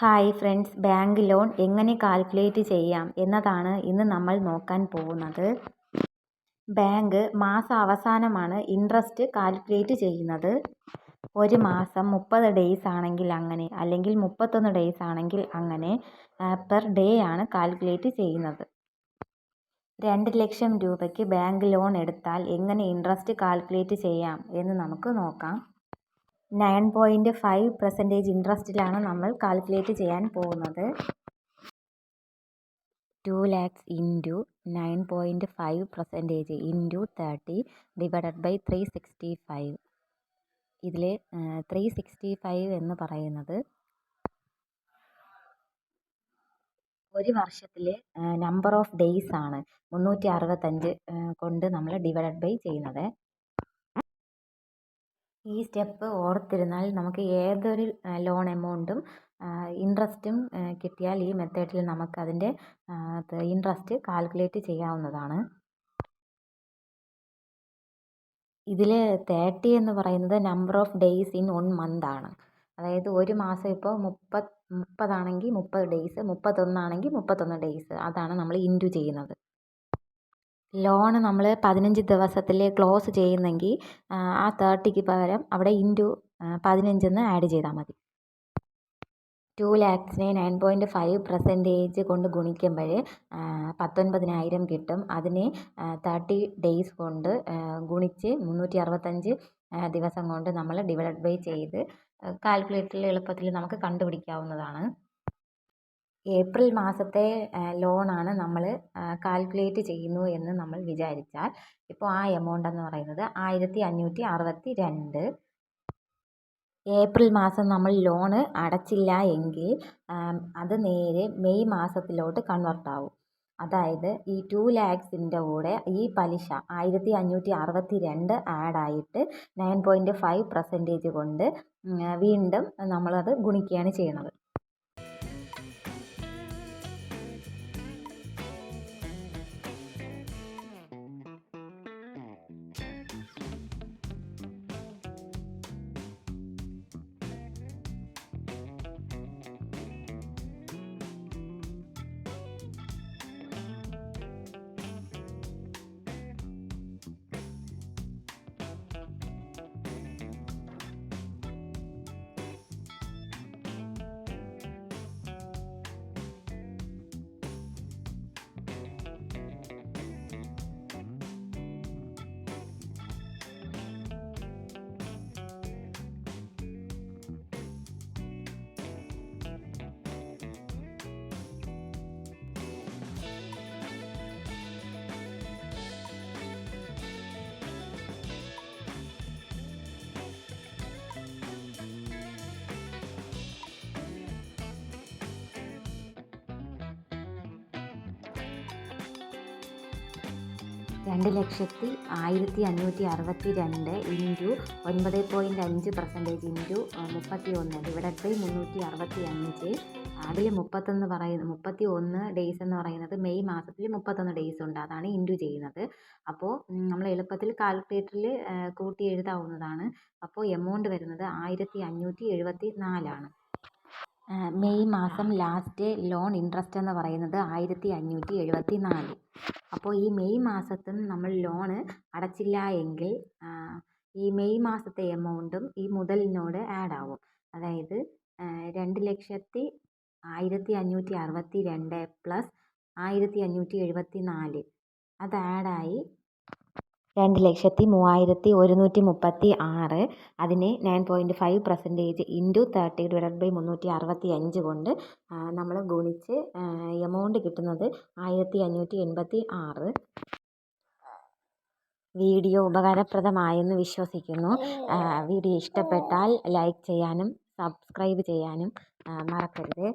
Hi friends bank loan എങ്ങനെ calculate ചെയ്യാം എന്നതാണ് ഇന്ന് നമ്മൾ നോക്കാൻ പോകുന്നത്. ബാങ്ക് മാസാവസാനമാണ് ഇൻട്രസ്റ്റ് കാൽക്കുലേറ്റ് ചെയ്യുന്നത്. ഒരു മാസം മുപ്പത് ഡേയ്സ് ആണെങ്കിൽ അങ്ങനെ അല്ലെങ്കിൽ മുപ്പത്തൊന്ന് ഡേയ്സ് ആണെങ്കിൽ അങ്ങനെ പെർ ഡേ ആണ് കാൽക്കുലേറ്റ് ചെയ്യുന്നത്. രണ്ട് ലക്ഷം രൂപയ്ക്ക് ബാങ്ക് ലോൺ എടുത്താൽ എങ്ങനെ ഇൻട്രസ്റ്റ് കാൽക്കുലേറ്റ് ചെയ്യാം എന്ന് നമുക്ക് നോക്കാം. നയൻ പോയിന്റ് ഫൈവ് പെർസെന്റേജ് ഇൻട്രസ്റ്റിലാണ് നമ്മൾ കാൽക്കുലേറ്റ് ചെയ്യാൻ പോകുന്നത്. Two lakhs into nine point five percentage into thirty divided by three sixty five ഇതിൽ ത്രീ സിക്സ്റ്റി ഫൈവ് എന്ന് പറയുന്നത് ഒരു വർഷത്തിലെ നമ്പർ ഓഫ് ഡേയ്സ് ആണ്. മുന്നൂറ്റി അറുപത്തഞ്ച് കൊണ്ട് നമ്മൾ ഡിവൈഡഡ് ബൈ ചെയ്യുന്നത്. ഈ സ്റ്റെപ്പ് ഓർത്തിരുന്നാൽ നമുക്ക് ഏതൊരു ലോൺ എമൗണ്ടും ഇൻട്രസ്റ്റും കിട്ടിയാൽ ഈ മെത്തേഡിൽ നമുക്കതിന്റെ ഇൻട്രസ്റ്റ് കാൽക്കുലേറ്റ് ചെയ്യാവുന്നതാണ്. ഇതിൽ തേർട്ടി എന്ന് പറയുന്നത് number of days in one month ആണ്. അതായത് ഒരു മാസം ഇപ്പോൾ മുപ്പത് മുപ്പതാണെങ്കിൽ മുപ്പത് ഡേയ്സ് മുപ്പത്തൊന്നാണെങ്കിൽ മുപ്പത്തൊന്ന് ഡേയ്സ് അതാണ് നമ്മൾ ഇന്റു ചെയ്യുന്നത്. ലോൺ നമ്മൾ പതിനഞ്ച് ദിവസത്തിൽ ക്ലോസ് ചെയ്യുന്നെങ്കിൽ ആ തേർട്ടിക്ക് പകരം അവിടെ ഇന്റു പതിനഞ്ചെന്ന് ആഡ് ചെയ്താൽ മതി. ടു ലാക്സിനെ നയൻ പോയിന്റ് ഫൈവ് പെർസെന്റേജ് കൊണ്ട് ഗുണിക്കുമ്പോൾ പത്തൊൻപതിനായിരം കിട്ടും. അതിനെ തേർട്ടി ഡേയ്സ് കൊണ്ട് ഗുണിച്ച് മുന്നൂറ്റി അറുപത്തഞ്ച് ദിവസം കൊണ്ട് നമ്മൾ ഡിവൈഡ് ബൈ ചെയ്ത് കാൽക്കുലേറ്ററിൽ എളുപ്പത്തിൽ നമുക്ക് കണ്ടുപിടിക്കാവുന്നതാണ്. ഏപ്രിൽ മാസത്തെ ലോണാണ് നമ്മൾ കാൽക്കുലേറ്റ് ചെയ്യുന്നു എന്ന് നമ്മൾ വിചാരിച്ചാൽ ഇപ്പോൾ ആ എമൗണ്ട് എന്ന് പറയുന്നത് ആയിരത്തി അഞ്ഞൂറ്റി അറുപത്തി രണ്ട് ഏപ്രിൽ മാസം നമ്മൾ ലോണ് അടച്ചില്ല എങ്കിൽ അത് നേരെ മെയ് മാസത്തിലോട്ട് കൺവെർട്ട് ആവും. അതായത് ഈ ടു ലാക്സിന്റെ കൂടെ ഈ പലിശ ആയിരത്തി അഞ്ഞൂറ്റി അറുപത്തി രണ്ട് ആഡായിട്ട് നയൻ പോയിന്റ് ഫൈവ് പെർസെന്റേജ് കൊണ്ട് വീണ്ടും നമ്മളത് ഗുണിക്കുകയാണ് ചെയ്യുന്നത് രണ്ട് ലക്ഷത്തി ആയിരത്തി അഞ്ഞൂറ്റി അറുപത്തി രണ്ട് ഇന്റു ഒൻപത് പോയിന്റ് അഞ്ച് പെർസെന്റേജ് ഇന്റു മുപ്പത്തി ഒന്ന് ഡിവൈഡഡ് ബൈ മുന്നൂറ്റി അറുപത്തി അഞ്ച്. അതിൽ മുപ്പത്തൊന്ന് പറയുന്നത് മുപ്പത്തി ഒന്ന് ഡേയ്സ് എന്ന് പറയുന്നത് മെയ് മാസത്തിൽ മുപ്പത്തൊന്ന് ഡേയ്സ് ഉണ്ട്. അതാണ് ഇന്റു ചെയ്യുന്നത്. അപ്പോൾ നമ്മൾ എളുപ്പത്തിൽ കാൽക്കുലേറ്ററിൽ കൂട്ടി എഴുതാവുന്നതാണ്. അപ്പോൾ എമൗണ്ട് വരുന്നത് ആയിരത്തി അഞ്ഞൂറ്റി എഴുപത്തി നാലാണ് മെയ് മാസം ലാസ്റ്റ് ലോൺ ഇൻട്രസ്റ്റ് എന്ന് പറയുന്നത് ആയിരത്തി അഞ്ഞൂറ്റി എഴുപത്തി നാല് അപ്പോൾ ഈ മെയ് മാസത്തും നമ്മൾ ലോണ് അടച്ചില്ല എങ്കിൽ ഈ മെയ് മാസത്തെ എമൗണ്ടും ഈ മുതലിനോട് ആഡ് ആവും അതായത് രണ്ട് ലക്ഷത്തി ആയിരത്തി അഞ്ഞൂറ്റി അറുപത്തി രണ്ട് പ്ലസ് ആയിരത്തി അഞ്ഞൂറ്റി എഴുപത്തി നാല് അത് ആഡായി രണ്ട് ലക്ഷത്തി മൂവായിരത്തി ഒരുന്നൂറ്റി മുപ്പത്തി ആറ്. അതിനെ nine point five percentage into thirty divided by മുന്നൂറ്റി അറുപത്തി അഞ്ച് കൊണ്ട് നമ്മൾ ഗുണിച്ച് എമൗണ്ട് കിട്ടുന്നത് ആയിരത്തി അഞ്ഞൂറ്റി എൺപത്തി ആറ്. വീഡിയോ ഉപകാരപ്രദമായെന്ന് വിശ്വസിക്കുന്നു. വീഡിയോ ഇഷ്ടപ്പെട്ടാൽ ലൈക്ക് ചെയ്യാനും സബ്സ്ക്രൈബ് ചെയ്യാനും മറക്കരുത്.